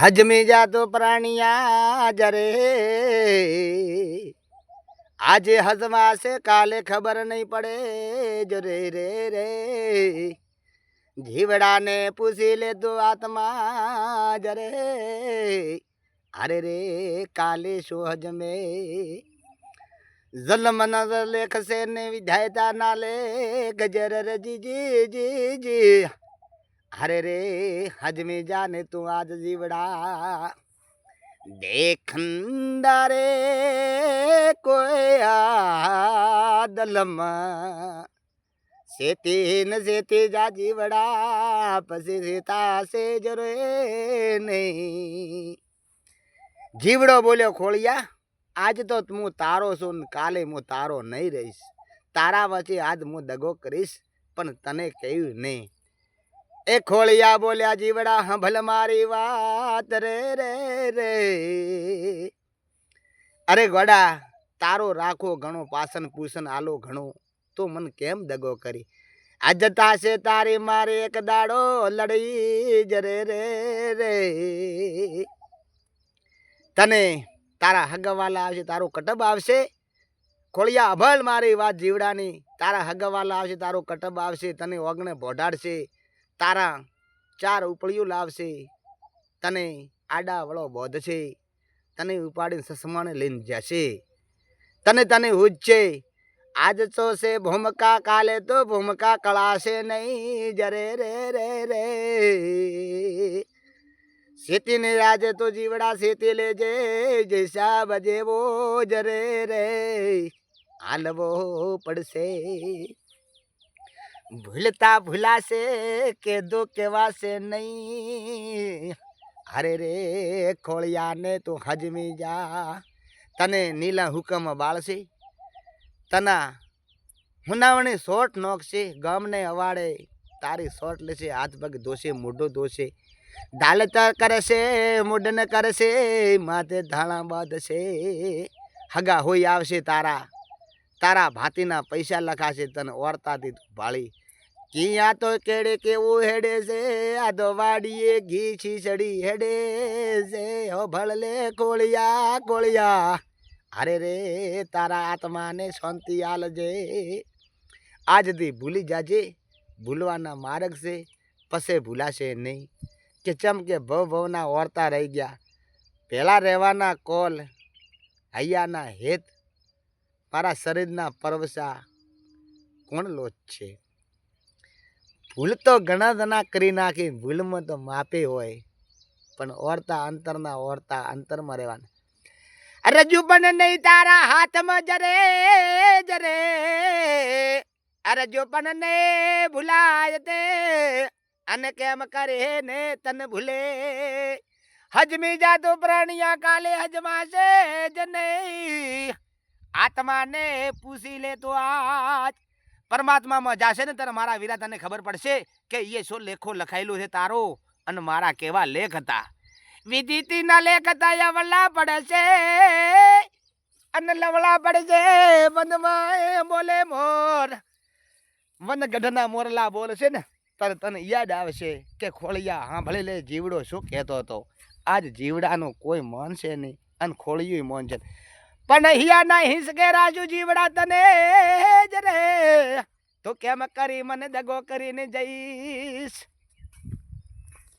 હજમી જાતો પ્રાણિયા જરે આજે હજમાશે, કાલે ખબર નહીં પડે જો રે રે જીવડાને પૂછી લેતો આત્મા જરે અરે રે, કાલે શું હજમે? જલમ નજર લેખશે ને વિધાયતા ના લે ગજર રજી જી જી જી. અરે રે હજમી જાને તું આજ જીવડા દેખંદા રે કોઈ આ દલમ સેતી ન સેતી જા જીવડા પછી સીતા સે રે નહીં જીવડો બોલ્યો ખોળિયા આજ તો હું તારો છું કાલે હું તારો નહીં રહીશ તારા વચ્ચે આજ હું દગો કરીશ પણ તને કહ્યું નહીં એ ખોળિયા બોલ્યા, જીવડા હંભલ મારી વાત, રે રે રે. અરે ગોડા, તારો રાખો ઘણો, પાસન પૂસન આલો ઘણો. તો મન કેમ દગો કરી? આજ તાશે તારી મારે એક દાડો લડી જરે રે રે તને તારા હગવાલા આવશે, તારો કટબ આવશે. ખોળિયા, અભલ મારી વાત જીવડાની. તારા હગવાલા આવશે, તારો કટબ આવશે, તને ઓગણે બોઢાડશે તારા ચાર ઉપળીઓ લાવશે. તને આડા વળો બોધશે. તને ઉપાડીને સસમાને લઈને જશે. તને તને છે આજ છે ભૂમકા કાલે તો ભૂમકા કળાશે નહીં. જરે રે રે રે. શેતીને આજે તો જીવડા શેતી લેજે. જૈસા બજેવો જરે રે. હાલવો પડશે. ભૂલતા ભૂલાશે કે દો કેવાશે નહીં. અરે રે, ખોળિયાને તું હજમી જા. તને નીલા હુકમ બાળશે. તના હુનાવણી શોર્ટ નોખશે, ગમને અવાડે. તારી શોર્ટ લેશે, હાથ પગ ધોશે, મોઢું ધોશે. દાલતર કરશે મુડન કરશે, માથે ધાણા બાંધશે. હગા હોઈ આવશે તારા. તારા ભાતીના પૈસા લખાશે, તને ઓરતાથી ભાળી કિયા તો કેડે કેવું હેડે છે? આ તો વાડીએ ઘી છીસડી હેડે છે. હો ભળલે કોળિયા કોળિયા. અરે રે, તારા આત્માને શાંતિ આલજે. આજથી ભૂલી જાજે. ભૂલવાના માર્ગ છે, પસે ભૂલાશે નહીં. કે ચમ કે ભવ ભવના ઓરતા રહી ગયા. પહેલાં રહેવાના કોલ, હૈયાના હેત. મારા શરીરના પરવસા કોણ લોચ છે. ભૂલ તો ઘણા જણા કરી નાખી, ભૂલમાં તો માપી હોય. પણ ઓરતા અંતરના ઓરતા અંતરમાં રહેવાના. રજુ પણ નહીં તારા હાથમાં જરે જરે. રજુ પણ ને ભૂલાય તે. અને કેમ કરે ને તને ભૂલે? હજમી જાતો પ્રાણિયા કાલે હજમાશે જ નહીં. આત્માને પૂછી લે તો આજ પરમાત્મામાં જાશે ને ત્યારે મારા વીરા તને ખબર પડશે કે એ શું લેખો લખાયેલું છે તારો અને મારા કેવા લેખ હતા. વિદિતિના લેખ હતા યવલા પડશે અને લવલા પડશે. વનમાં બોલે મોર. વન ગઢના મોરલા બોલશે ને, ત્યારે તને યાદ આવશે કે ખોળિયા ભલે લે જીવડો શું કહેતો હતો. આજ જીવડાનું કોઈ મન છે નહીં અને ખોળિયું મન છે પણ અહીંયા ના હિસકે રાજુ જીવડા તને જ રે. તો કેમ કરી મને દગો કરીને જઈશ?